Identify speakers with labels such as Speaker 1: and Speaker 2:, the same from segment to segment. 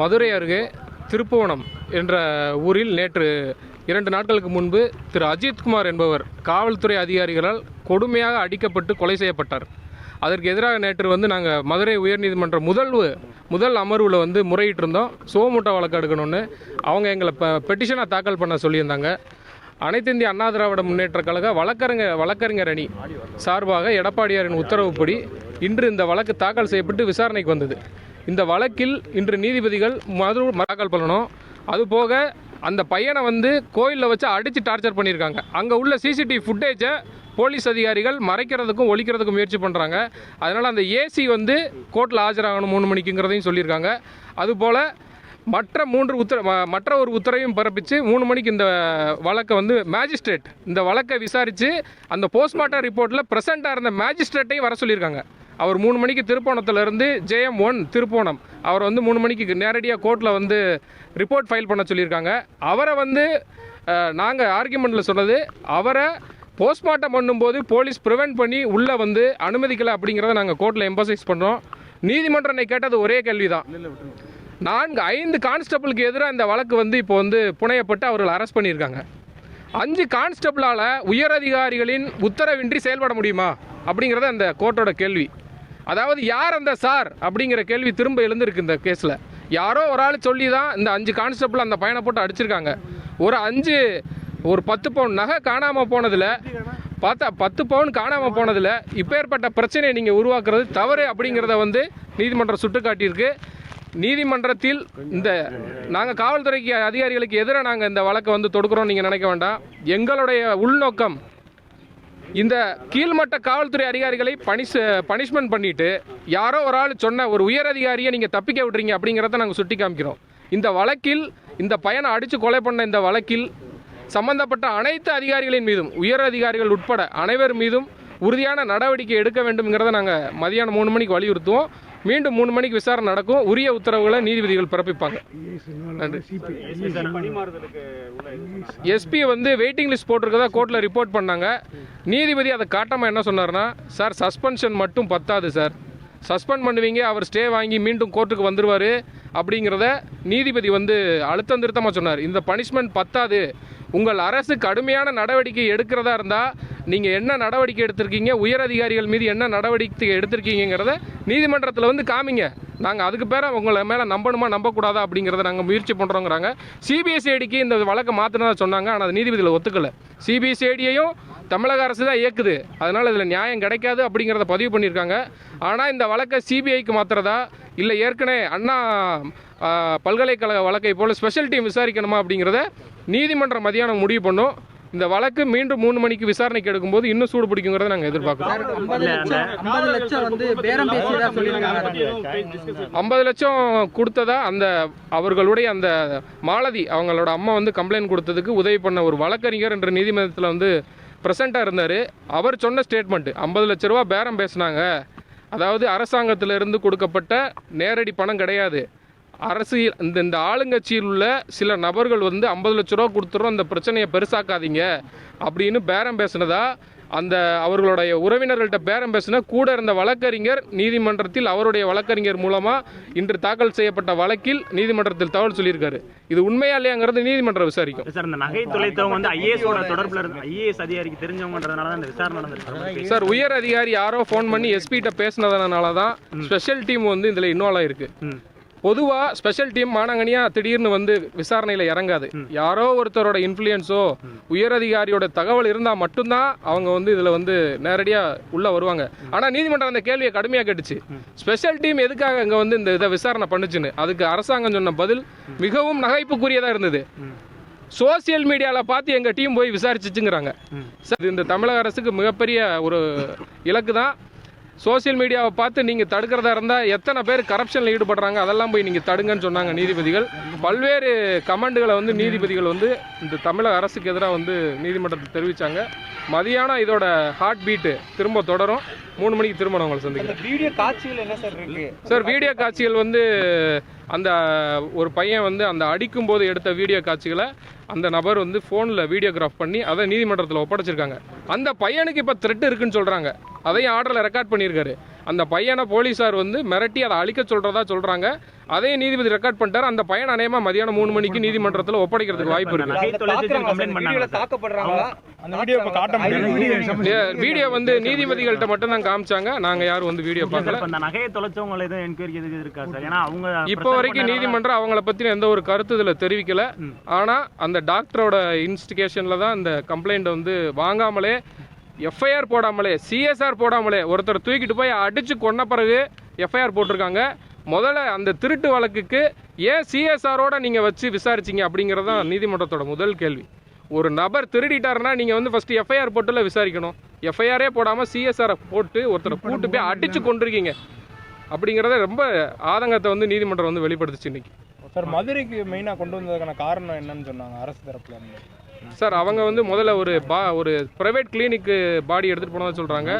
Speaker 1: மதுரை அருகே திருப்புவனம் என்ற ஊரில் நேற்று இரண்டு நாட்களுக்கு முன்பு திரு அஜித்குமார் என்பவர் காவல்துறை அதிகாரிகளால் கொடுமையாக அடிக்கப்பட்டு கொலை செய்யப்பட்டார். அதற்கு எதிராக நேற்று வந்து நாங்கள் மதுரை உயர்நீதிமன்ற முதல்வு முதல் அமர்வில் வந்து முறையிட்டு இருந்தோம் சோமூட்டா வழக்கு எடுக்கணும்னு அவங்க எங்களை ப பெட்டிஷனாக தாக்கல் பண்ண சொல்லியிருந்தாங்க. அனைத்து இந்திய அண்ணா திராவிட முன்னேற்ற கழக வழக்கறிஞர் வழக்கறிஞர் அணி சார்பாக எடப்பாடியாரின் உத்தரவுப்படி இன்று இந்த வழக்கு தாக்கல் செய்யப்பட்டு விசாரணைக்கு வந்தது. இந்த வழக்கில் இன்று நீதிபதிகள் மது தாக்கல் பண்ணணும். அதுபோக அந்த பையனை வந்து கோயிலில் வச்சு அடித்து டார்ச்சர் பண்ணியிருக்காங்க. அங்கே உள்ள சிசிடிவி ஃபுட்டேஜை போலீஸ் அதிகாரிகள் மறைக்கிறதுக்கும் ஒழிக்கிறதுக்கும் முயற்சி பண்ணுறாங்க அதனால் அந்த ஏசி வந்து கோர்ட்டில் ஆஜராகணும் மூணு மணிக்குங்கிறதையும் சொல்லியிருக்காங்க. அதுபோல் மற்ற மூன்று உத்தர மற்ற ஒரு உத்தரவையும் பிறப்பித்து மூணு மணிக்கு இந்த வழக்கை வந்து மேஜிஸ்ட்ரேட் இந்த வழக்கை விசாரித்து அந்த போஸ்ட்மார்ட்டம் ரிப்போர்ட்டில் ப்ரெசண்ட்டாக இருந்த மேஜிஸ்ட்ரேட்டையும் வர சொல்லியிருக்காங்க. அவர் மூணு மணிக்கு திருப்போணத்துலேருந்து ஜேஎம் ஒன் திருப்போணம். அவர் வந்து மூணு மணிக்கு நேரடியாக கோர்ட்டில் வந்து ரிப்போர்ட் ஃபைல் பண்ண சொல்லியிருக்காங்க. அவரை வந்து நாங்கள் ஆர்குமெண்ட்டில் சொன்னது அவரை போஸ்ட்மார்ட்டம் பண்ணும்போது போலீஸ் ப்ரிவெண்ட் பண்ணி உள்ளே வந்து அனுமதிக்கலை அப்படிங்கிறத நாங்கள் கோர்ட்டில் எம்பசைஸ் பண்ணுறோம் நீதிமன்றம் என்னை கேட்டது ஒரே கேள்வி தான் நான்கு ஐந்து கான்ஸ்டபிளுக்கு எதிராக இந்த வழக்கு வந்து இப்போ வந்து புனையப்பட்டு அவர்கள் அரெஸ்ட் பண்ணியிருக்காங்க. அஞ்சு கான்ஸ்டபிளால் உயரதிகாரிகளின் உத்தரவின்றி செயல்பட முடியுமா அப்படிங்கிறத அந்த கோர்ட்டோட கேள்வி. அதாவது யார் அந்த சார் அப்படிங்கிற கேள்வி திரும்ப எழுந்திருக்கு இந்த கேஸில். யாரோ ஒரு ஆள் சொல்லி தான் இந்த அஞ்சு கான்ஸ்டபிள் அந்த பையனை போட்டு அடிச்சிருக்காங்க. ஒரு அஞ்சு ஒரு பத்து பவுன் நகை காணாமல் போனதில் பார்த்தா பத்து பவுன் காணாமல் போனதில் இப்பேற்பட்ட பிரச்சனையை நீங்கள் உருவாக்குறது தவறு அப்படிங்கிறத வந்து நீதிமன்றம் சுட்டுக்காட்டியிருக்கு. நீதிமன்றத்தில் இந்த நாங்கள் காவல்துறைக்கு அதிகாரிகளுக்கு எதிராக நாங்கள் இந்த வழக்கை வந்து தொடுக்கிறோம் நீங்கள் நினைக்க வேண்டாம். எங்களுடைய உள்நோக்கம் இந்த கீழ்மட்ட காவல்துறை அதிகாரிகளை பனிஷ் பனிஷ்மெண்ட் பண்ணிட்டு யாரோ ஒரு ஆள் சொன்ன ஒரு உயர் அதிகாரியை நீங்கள் தப்பிக்க விட்றீங்க அப்படிங்கிறத நாங்கள் சுட்டி காமிக்கிறோம். இந்த வழக்கில் இந்த பையனை அடித்து கொலை பண்ண இந்த வழக்கில் சம்பந்தப்பட்ட அனைத்து அதிகாரிகளின் மீதும் உயர் அதிகாரிகள் உட்பட அனைவர் மீதும் உறுதியான நடவடிக்கை எடுக்க வேண்டும்ங்கிறத நாங்கள் மதியானம் மூணு மணிக்கு வலியுறுத்துவோம். மீண்டும் மூணு மணிக்கு விசாரணை நடக்கும். உரிய உத்தரவுகளை நீதிபதிகள் பிறப்பிப்பாங்க. எஸ்பி வந்து வெயிட்டிங் லிஸ்ட் போட்டிருக்கதா கோர்ட்டில் ரிப்போர்ட் பண்ணாங்க. நீதிபதி அதை காட்டாமல் என்ன சொன்னார்னா சார் சஸ்பென்ஷன் மட்டும் பத்தாது சார் சஸ்பெண்ட் பண்ணுவீங்க அவர் ஸ்டே வாங்கி மீண்டும் கோர்ட்டுக்கு வந்துடுவார் அப்படிங்கிறத நீதிபதி வந்து அழுத்தம் திருத்தமாக சொன்னார். இந்த பனிஷ்மெண்ட் பத்தாது. உங்கள் அரசு கடுமையான நடவடிக்கை எடுக்கிறதா இருந்தால் நீங்கள் என்ன நடவடிக்கை எடுத்திருக்கீங்க? உயர் அதிகாரிகள் மீது என்ன நடவடிக்கை எடுத்திருக்கீங்கிறத நீதிமன்றத்தில் வந்து காமிங்க. நாங்கள் அதுக்கு பேர உங்களை மேலே நம்பணுமா நம்பக்கூடாதா அப்படிங்கிறத நாங்கள் முயற்சி பண்ணுறோங்கிறாங்க சிபிஎஸ்ஐடிக்கு இந்த வழக்கை மாற்றினதா சொன்னாங்க. ஆனால் அது நீதிபதியில் ஒத்துக்கலை. சிபிஎஸ்ஐடியையும் தமிழக அரசு தான் இயக்குது அதனால் இதில் நியாயம் கிடைக்காது அப்படிங்கிறத பதிவு பண்ணியிருக்காங்க. ஆனால் இந்த வழக்கை சிபிஐக்கு மாற்றுறதா இல்லை ஏற்கனவே அண்ணா பல்கலைக்கழக வழக்கை போல் ஸ்பெஷல் டீம் விசாரிக்கணுமா அப்படிங்கிறத நீதிமன்றம் மதியானம் முடிவு பண்ணும். இந்த வழக்கு மீண்டும் மூணு மணிக்கு விசாரணைக்கு எடுக்கும்போது இன்னும் சூடு பிடிக்குங்கிறத நாங்கள் எதிர்பார்க்குறோம்.
Speaker 2: லட்சம் ஐம்பது லட்சம்
Speaker 1: கொடுத்ததா அந்த அவர்களுடைய அந்த மாலதி அவங்களோட அம்மா வந்து கம்ப்ளைண்ட் கொடுத்ததுக்கு உதவி பண்ண ஒரு வழக்கறிஞர் என்ற நீதிமன்றத்தில் வந்து ப்ரெசண்ட்டாக இருந்தார். அவர் சொன்ன ஸ்டேட்மெண்ட் ஐம்பது லட்ச ரூபா பேரம் பேசினாங்க. அதாவது அரசாங்கத்திலிருந்து கொடுக்கப்பட்ட நேரடி பணம் கிடையாது. அரசியல் இந்த இந்த ஆளுங்கட்சியில் உள்ள சில நபர்கள் வந்து ஐம்பது லட்ச ரூபா கொடுத்துறோம் அந்த பிரச்சனையை பெருசாக்காதீங்க அப்படின்னு பேரம் பேசினதா? அந்த அவர்களுடைய உறவினர்கள்ட்ட பேரம் பேசின கூட இருந்த வழக்கறிஞர் நீதிமன்றத்தில் அவருடைய வழக்கறிஞர் மூலமாக இன்று தாக்கல் செய்யப்பட்ட வழக்கில் நீதிமன்றத்தில் தகவல் சொல்லியிருக்காரு. இது உண்மையா இல்லையாங்கிறது நீதிமன்றம் விசாரிக்கும்?
Speaker 3: சார் இந்த நகை தொலைத்தவங்க வந்து ஐஏஎஸோட தொடர்புல இருந்து ஐஏஎஸ் அதிகாரிக்கு தெரிஞ்சவங்கன்றதுனால தான் இந்த விசாரணை நடந்திருக்கு.
Speaker 1: சார் உயர் அதிகாரி யாரோ ஃபோன் பண்ணி எஸ்பிகிட்ட பேசினதுனால தான் ஸ்பெஷல் டீம் வந்து இதில் இன்வால்வ் ஆயிருக்கு. பொதுவாக ஸ்பெஷல் டீம் மானங்கனியா திடீர்னு வந்து விசாரணையில் இறங்காது. யாரோ ஒருத்தரோட இன்ஃப்ளூயன்ஸோ உயர் அதிகாரியோட தகவல் இருந்தால் மட்டும்தான் அவங்க வந்து இதில் வந்து நேரடியாக உள்ளே வருவாங்க. ஆனால் நீதிமன்றம் அந்த கேள்வியை கடுமையாக கேட்டுச்சு. ஸ்பெஷல் டீம் எதுக்காக இங்கே வந்து இந்த இதை விசாரணை பண்ணுச்சுன்னு? அதுக்கு அரசாங்கம் சொன்ன பதில் மிகவும் நகைப்புக்குரியதாக இருந்தது. சோசியல் மீடியாவில் பார்த்து எங்கள் டீம் போய் விசாரிச்சுச்சுங்கிறாங்க. சார் இந்த தமிழக அரசுக்கு மிகப்பெரிய ஒரு இலக்கு தான் சோசியல் மீடியாவை பார்த்து நீங்கள் தடுக்கிறதா இருந்தால் எத்தனை பேர் கரப்ஷனில் ஈடுபடுறாங்க? அதெல்லாம் போய் நீங்கள் தடுங்கன்னு சொன்னாங்க நீதிபதிகள். பல்வேறு கமெண்டுகளை வந்து நீதிபதிகள் வந்து இந்த தமிழக அரசுக்கு எதிராக வந்து நீதிமன்றத்தில் தெரிவித்தாங்க மதியானம் இதோட ஹார்ட் பீட்டு திரும்ப தொடரும். மூணு மணிக்கு திரும்ப நான் உங்களை சந்திக்கிறேன்.
Speaker 2: வீடியோ காட்சிகள் என்ன சார்
Speaker 1: சார் வீடியோ காட்சிகள் வந்து அந்த ஒரு பையன் வந்து அந்த அடிக்கும்போது எடுத்த வீடியோ காட்சிகளை அந்த நபர் வந்து ஃபோனில் வீடியோகிராஃப் பண்ணி அதை நீதிமன்றத்தில் ஒப்படைச்சிருக்காங்க. அந்த பையனுக்கு இப்போ த்ரெட் இருக்குன்னு சொல்கிறாங்க அதையும் ஆர்டரில் ரெக்கார்ட் பண்ணியிருக்காரு. அந்த பையனை போலீஸார் வந்து மிரட்டி அதை அழிக்க சொல்றதா சொல்றாங்க. அதையும் நீதிபதி ரெக்கார்ட் பண்ணிட்டாரு. அந்த பையன் அநேகமா மதியானம் மூணு மணிக்கு நீதிமன்றத்தில் ஒப்படைக்கிறதுக்கு வாய்ப்பு இருக்கு.
Speaker 4: அந்த வீடியோ இப்போ காட்ட முடியாது.
Speaker 1: ஏ- வீடியோ வந்து நீதிபதிகள்கிட்ட மட்டும் தான் காமிச்சாங்க. நாங்க யாரும் வந்து வீடியோ பார்க்கல.
Speaker 3: இப்ப இந்த நகையை தொலைச்சவங்க எதுவும் என்கொயரி எதுக்கு இருக்கா சார்? ஏன்னா அவங்க
Speaker 1: இப்போ
Speaker 3: பிரச்சனை
Speaker 1: வரைக்கும் நீதிமன்றம் அவங்கள பத்தின எந்த ஒரு கருத்து இதுல தெரிவிக்கல. ஆனா அந்த டாக்டரோட இன்ஸ்டிகேஷன்ல தான் இந்த கம்ப்ளைண்ட் வந்து வாங்காமலே எஃப்ஐஆர் போடாமலே சிஎஸ்ஆர் போடாமலே ஒருத்தர் தூக்கிட்டு போய் அடிச்சு கொன்ன பிறகு எஃப்ஐஆர் போட்டிருக்காங்க. முதல்ல அந்த திருட்டு வழக்குக்கு ஏன் சிஎஸ்ஆரோட நீங்க வச்சு விசாரிச்சீங்க அப்படிங்கிறது தான் நீதிமன்றத்தோட முதல் கேள்வி. ஒரு நபர் திருடிட்டாருன்னா நீங்க வந்து ஃபர்ஸ்ட் எஃப்ஐஆர் போட்டுல விசாரிக்கணும். எஃப்ஐஆரே போடாம சிஎஸ்ஆரை போட்டு ஒருத்தரை கூட்டு போய் அடிச்சு கொண்டிருக்கீங்க அப்படிங்கிறத ரொம்ப ஆதங்கத்தை வந்து நீதிமன்றம் வந்து வெளிப்படுத்துச்சு இன்னைக்கு.
Speaker 4: சார் மதுரைக்கு மெயினாக கொண்டு வந்ததுக்கான காரணம் என்னன்னு சொன்னாங்க அரசு தரப்புல
Speaker 1: சார் அவங்க வந்து முதல்ல ஒரு பா ஒரு ப்ரைவேட் கிளினிக்கு பாடி எடுத்துகிட்டு போனதாக சொல்கிறாங்க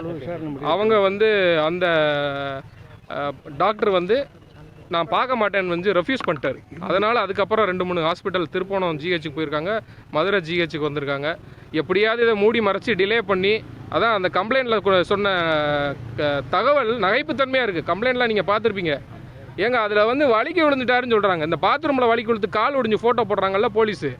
Speaker 1: அவங்க வந்து அந்த டாக்டர் வந்து நான் பார்க்க மாட்டேன்னு வந்து ரெஃப்யூஸ் பண்ணிட்டார். அதனால் அதுக்கப்புறம் ரெண்டு மூணு ஹாஸ்பிட்டல் திருப்போணம் ஜிஹெச்சுக்கு போயிருக்காங்க. மதுரை ஜிஹெச்சுக்கு வந்திருக்காங்க. எப்படியாவது இதை மூடி மறைச்சி டிலே பண்ணி அதான் அந்த கம்ப்ளைண்ட்டில் சொன்ன க- தகவல் நகைப்புத்தன்மையாக இருக்குது கம்ப்ளைண்ட்லாம் நீங்கள் பார்த்துருப்பீங்க. ஏங்க அதில் வந்து வலிக்கு விழுந்துட்டாருன்னு சொல்கிறாங்க இந்த பாத்ரூமில் வலிக்கு விழுந்து கால் ஒடிஞ்சு ஃபோட்டோ போடுறாங்கல்ல போலீஸு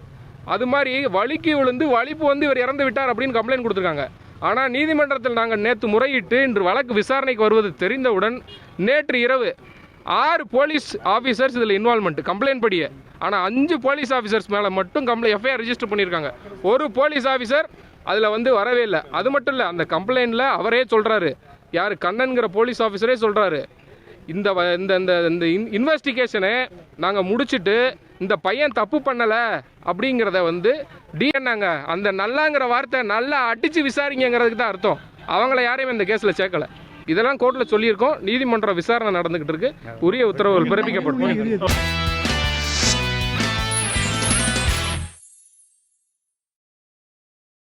Speaker 1: அது மாதிரி வலிக்கு விழுந்து வலிப்பு வந்து இவர் இறந்து விட்டார் அப்படின்னு கம்ப்ளைண்ட் கொடுத்துருக்காங்க. ஆனால் நீதிமன்றத்தில் நாங்கள் நேற்று முறையிட்டு இன்று வழக்கு விசாரணைக்கு வருவது தெரிந்தவுடன் நேற்று இரவு ஆறு போலீஸ் ஆஃபீஸர்ஸ் இதில் இன்வால்மெண்ட் கம்ப்ளைண்ட் படியே. ஆனால் அஞ்சு போலீஸ் ஆஃபீஸர்ஸ் மேலே மட்டும் கம்ப்ளைண்ட் எஃப்ஐஆர் ரெஜிஸ்டர் பண்ணியிருக்காங்க. ஒரு போலீஸ் ஆஃபீஸர் அதில் வந்து வரவே இல்லை. அது மட்டும் இல்லை அந்த கம்ப்ளைண்ட்டில் அவரே சொல்கிறாரு யார்? கண்ணன்கிற போலீஸ் ஆஃபீஸரே சொல்கிறாரு இந்த வ- இந்த இந்த இன்வெஸ்டிகேஷனை நாங்கள் முடிச்சுட்டு இந்த பையன் தப்பு பண்ணலை அப்படிங்கிறத வந்து டிஎன்னாங்க அந்த நல்லாங்கிற வார்த்தை நல்லா அடித்து விசாரிங்கிறதுக்கு தான் அர்த்தம். அவங்கள யாரையும் இந்த கேஸில் சேர்க்கல. இதெல்லாம் கோர்ட்டில் சொல்லியிருக்கோம். நீதிமன்ற விசாரணை நடந்துகிட்டு இருக்கு. உரிய உத்தரவுகள் பிறப்பிக்கப்படும்.